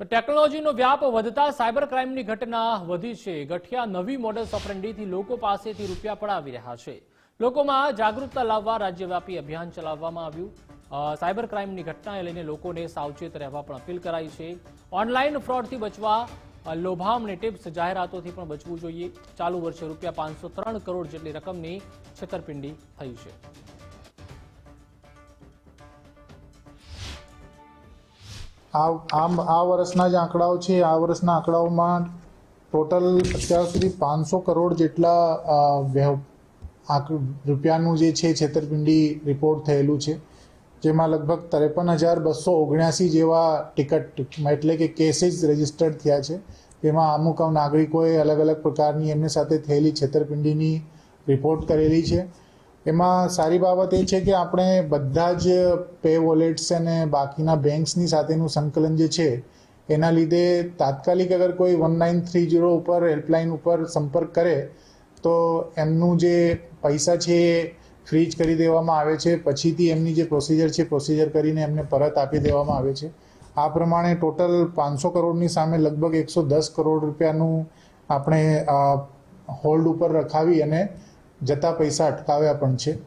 તો ટેકનોલોજીનો વ્યાપ વધતા સાયબર ક્રાઇમની ઘટના વધી છે. ગઠિયા નવી મોડલ ઓપરેન્ડીથી લોકો પાસેથી રૂપિયા પડાવી રહ્યા છે. લોકોમાં જાગૃતતા લાવવા રાજ્યવ્યાપી અભિયાન ચલાવવામાં આવ્યું. સાયબર ક્રાઇમની ઘટનાને લઈને લોકોને સાવચેત રહેવા પણ અપીલ કરાઈ છે. ઓનલાઈન ફ્રોડથી બચવા લોભામણી ટિપ્સ જાહેરાતોથી પણ બચવું જોઈએ. ચાલુ વર્ષે રૂપિયા પાંચસો કરોડ જેટલી રકમની છેતરપિંડી થઈ છે. આ આમ આ વર્ષના જે આંકડાઓ છે. આ વર્ષના આંકડાઓમાં ટોટલ અત્યાર સુધી પાંચસો કરોડ જેટલા રૂપિયાનું જે છે છેતરપિંડી રિપોર્ટ થયેલું છે. જેમાં લગભગ ત્રેપન હજાર બસો ઓગણ્યાસી જેવા ટિકટ એટલે કે કેસીસ રજીસ્ટર્ડ થયા છે. તેમાં અમુક નાગરિકોએ અલગ અલગ પ્રકારની એમની સાથે થયેલી છેતરપિંડીની રિપોર્ટ કરેલી છે. એમાં સારી બાબત એ છે કે આપણે બધા જ પે વોલેટ્સ અને બાકીના બેંક્સની સાથેનું સંકલન જે છે, એના લીધે તાત્કાલિક અગર કોઈ વન નાઇન થ્રી જીરો ઉપર હેલ્પલાઇન ઉપર સંપર્ક કરે, તો એમનું જે પૈસા છે એ ફ્રીજ કરી દેવામાં આવે છે. પછીથી એમની જે પ્રોસિજર છે પ્રોસિજર કરીને એમને પરત આપી દેવામાં આવે છે. આ પ્રમાણે ટોટલ પાંચસો કરોડની સામે લગભગ એકસો દસ કરોડ રૂપિયાનું આપણે હોલ્ડ ઉપર રખાવી અને જતા પૈસા અટકાવ્યા પણ છે.